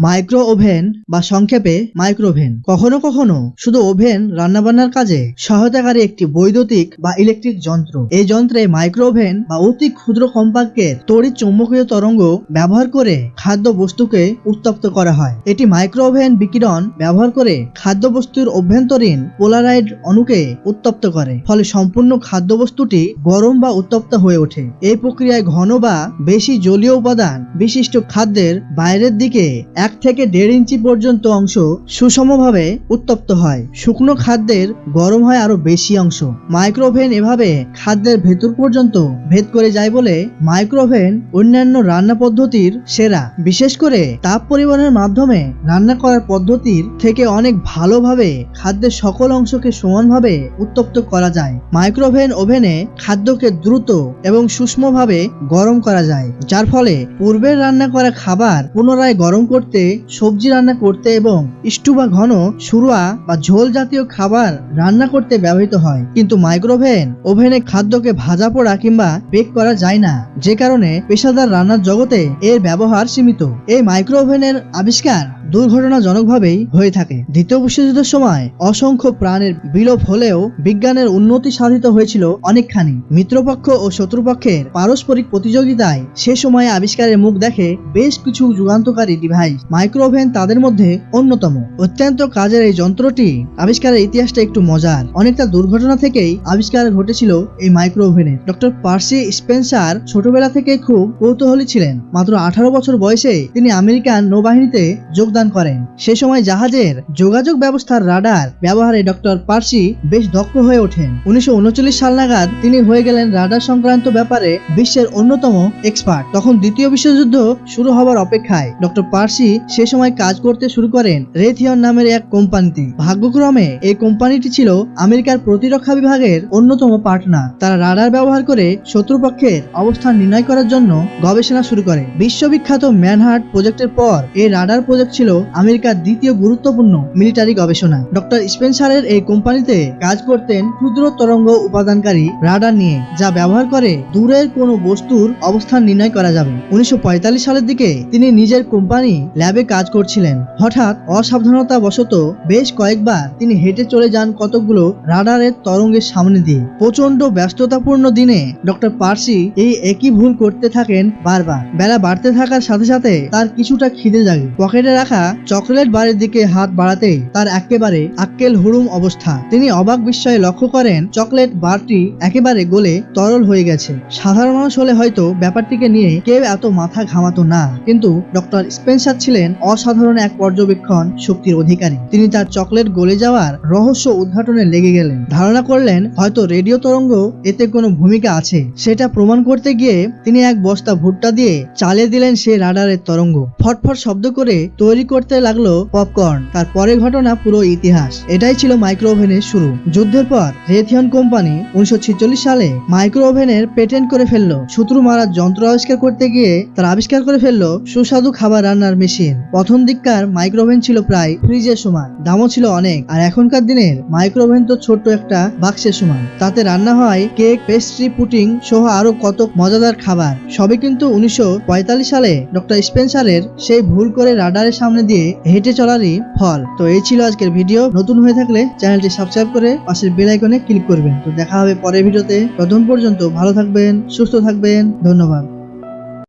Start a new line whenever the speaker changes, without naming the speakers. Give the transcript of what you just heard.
Micro oven বা সংক্ষেপে microwave কখনো কখনো শুধু ওভেন রান্নাবান্নার কাজে সহায়তাকারী একটি বৈদ্যুতিক বা ইলেকট্রিক যন্ত্র। এই যন্ত্রে মাইক্রো ওভেন বা অতি ক্ষুদ্র কম্পাঙ্কের তড়িৎ চৌম্বকীয় তরঙ্গ ব্যবহার করে খাদ্য বস্তুকে উত্তপ্ত করা হয়। এটি মাইক্রো ওভেন বিকিরণ ব্যবহার করে খাদ্যবস্তুর অভ্যন্তরীণ পোলারাইড অণুকে উত্তপ্ত করে, ফলে সম্পূর্ণ খাদ্যবস্তুটি গরম বা উত্তপ্ত হয়ে ওঠে। এই প্রক্রিয়ায় ঘন বা বেশি জলীয় উপাদান বিশিষ্ট খাদ্যের বাইরের দিকে এক থেকে দেড় ইঞ্চি পর্যন্ত অংশ সুষমভাবে উত্তপ্ত হয়। শুকনো খাদ্যের গরম হয় আরও বেশি অংশ। মাইক্রোভেন এভাবে খাদ্যের ভেতর পর্যন্ত ভেদ করে যায় বলে মাইক্রোভেন অন্যান্য রান্না পদ্ধতির সেরা। বিশেষ করে তাপ পরিবহনের মাধ্যমে রান্না করার পদ্ধতির থেকে অনেক ভালোভাবে খাদ্যের সকল অংশকে সমানভাবে উত্তপ্ত করা যায়। মাইক্রোভেন ওভেনে খাদ্যকে দ্রুত এবং সূক্ষ্মভাবে গরম করা যায়, যার ফলে পূর্বের রান্না করা খাবার পুনরায় গরম করতে সবজি রান্না করতে এবং স্টু বা ঘন সুরুয়া বা ঝোল জাতীয় খাবার রান্না করতে ব্যবহৃত হয়। কিন্তু মাইক্রোভেন ওভেনে খাদ্যকে ভাজা পোড়া কিংবা বেক করা যায় না। যে কারণে পেশাদার রান্নার জগতে এর ব্যবহার সীমিত। এই মাইক্রো ওভেনের আবিষ্কার দুর্ঘটনাজনকভাবেই হয়ে থাকে। দ্বিতীয় বিশ্বযুদ্ধের সময় অসংখ্য প্রাণের বিলোপ হলেও বিজ্ঞানের উন্নতি সাধিত হয়েছিল অনেকখানি। মিত্রপক্ষ ও শত্রুপক্ষের পারস্পরিক প্রতিযোগিতায় সে সময়ে আবিষ্কারের মুখ দেখে বেশ কিছু যুগান্তকারী ডিভাইস, মাইক্রোওভেন তাদের মধ্যে অন্যতম। অত্যন্ত কাজের এই যন্ত্রটি আবিষ্কারের ইতিহাসটা একটু মজার। অনেকটা দুর্ঘটনা থেকেই আবিষ্কার ঘটেছিল এই মাইক্রোওভেনের ডক্টর পার্সি স্পেন্সার ছোটবেলা থেকে খুব কৌতূহলী ছিলেন। মাত্র আঠারো বছর বয়সে তিনি আমেরিকান নৌবাহিনীতে যোগদান করেন। সে সময় জাহাজের যোগাযোগ ব্যবস্থার রাডার ব্যবহারে ডক্টর পার্সি বেশ দক্ষ হয়ে ওঠেন। উনিশশো উনচল্লিশ সাল নাগাদ তিনি হয়ে গেলেন রাডার সংক্রান্ত ব্যাপারে বিশ্বের অন্যতম এক্সপার্ট তখন দ্বিতীয় বিশ্বযুদ্ধ শুরু হবার অপেক্ষায় ডক্টর পার্সি সে সময় কাজ করতে শুরু করেন রেথিয়ন নামের এক কোম্পানিতে। ভাগ্যক্রমে এই কোম্পানিটি ছিল আমেরিকার প্রতিরক্ষা বিভাগের অন্যতম পার্টনার তারা রাডার ব্যবহার করে শত্রুপক্ষের অবস্থান নির্ণয় করার জন্য গবেষণা শুরু করে। বিশ্ববিখ্যাত ম্যানহার্ট প্রজেক্টের পর এই রাডার প্রজেক্ট ছিল আমেরিকার দ্বিতীয় গুরুত্বপূর্ণ মিলিটারি গবেষণা। ডক্টর স্পেন্সারের এই কোম্পানিতে কাজ করতেন ক্ষুদ্র তরঙ্গ উপাদানকারী রাডার নিয়ে, যা ব্যবহার করে দূরের কোনো বস্তুর অবস্থান নির্ণয় করা যাবে। উনিশশো সালের দিকে তিনি নিজের কোম্পানি ল্যাবে কাজ করছিলেন। হঠাৎ অসাবধানতা বশত বেশ কয়েকবার তিনি হেঁটে চলে যান কতকগুলো রাডারের তরঙ্গের সামনে দিয়ে। প্রচণ্ড ব্যস্ততাপূর্ণ দিনে ডক্টর পার্সি এই একই ভুল করতে থাকেন বারবার। বেলা বাড়তে থাকার সাথে সাথে তার কিছুটা খিদে জাগে। পকেটে রাখা চকলেট বারের দিকে হাত বাড়াতেই তার একেবারে আক্কেল হুড়ুম অবস্থা। তিনি অবাক বিস্ময়ে লক্ষ্য করেন, চকলেট বারটি একেবারে গলে তরল হয়ে গেছে। সাধারণ মানুষ হলে হয়তো ব্যাপারটিকে নিয়ে কেউ এত মাথা ঘামাতো না। কিন্তু ডক্টর স্পেন্সার ছিলেন অসাধারণ এক পর্যবেক্ষণ শক্তির অধিকারী। তিনি তার চকলেট গলে যাওয়ার রহস্য উদ্ঘাটনে লেগে গেলেন। ধারণা করলেন, হয়তো রেডিও তরঙ্গ এতে কোনো ভূমিকা আছে। সেটা প্রমাণ করতে গিয়ে তিনি এক বস্তা ভুট্টা দিয়ে চালিয়ে দিলেন সেই রাডারের তরঙ্গ। ফটফট শব্দ করে তৈরি করতে লাগল পপকর্ন তার পরের ঘটনা পুরো ইতিহাস। এটাই ছিল মাইক্রো ওভেনের শুরু। যুদ্ধের পর রেথিয়ন কোম্পানি উনিশশো ছেচল্লিশ সালে মাইক্রো ওভেনের পেটেন্ট করে ফেলল। শত্রু মারার যন্ত্র আবিষ্কার করতে গিয়ে তারা আবিষ্কার করে ফেলল সুস্বাদু খাবার রান্নার মেশিন প্রথম দিককার মাইক্রো ওভেন ছিল প্রায় ফ্রিজের সমান। দামও ছিল অনেক। আর এখনকার দিনের মাইক্রো ওভেন তো ছোট্ট একটা বাক্সের সমান। তাতে রান্না হয় কেক পেস্ট্রি পুটিং সহ আরও কত মজাদার খাবার। সবই কিন্তু উনিশশো পঁয়তাল্লিশ সালে ডক্টর স্পেন্সারের সেই ভুল করে রাডারের সামনে দিয়ে হেঁটে চলারই ফল। তো এই ছিল আজকের ভিডিও। নতুন হয়ে থাকলে চ্যানেলটি সাবস্ক্রাইব করে পাশের বেল আইকনে ক্লিক করবেন। তো দেখা হবে পরের ভিডিওতে। প্রথম পর্যন্ত ভালো থাকবেন, সুস্থ থাকবেন। ধন্যবাদ।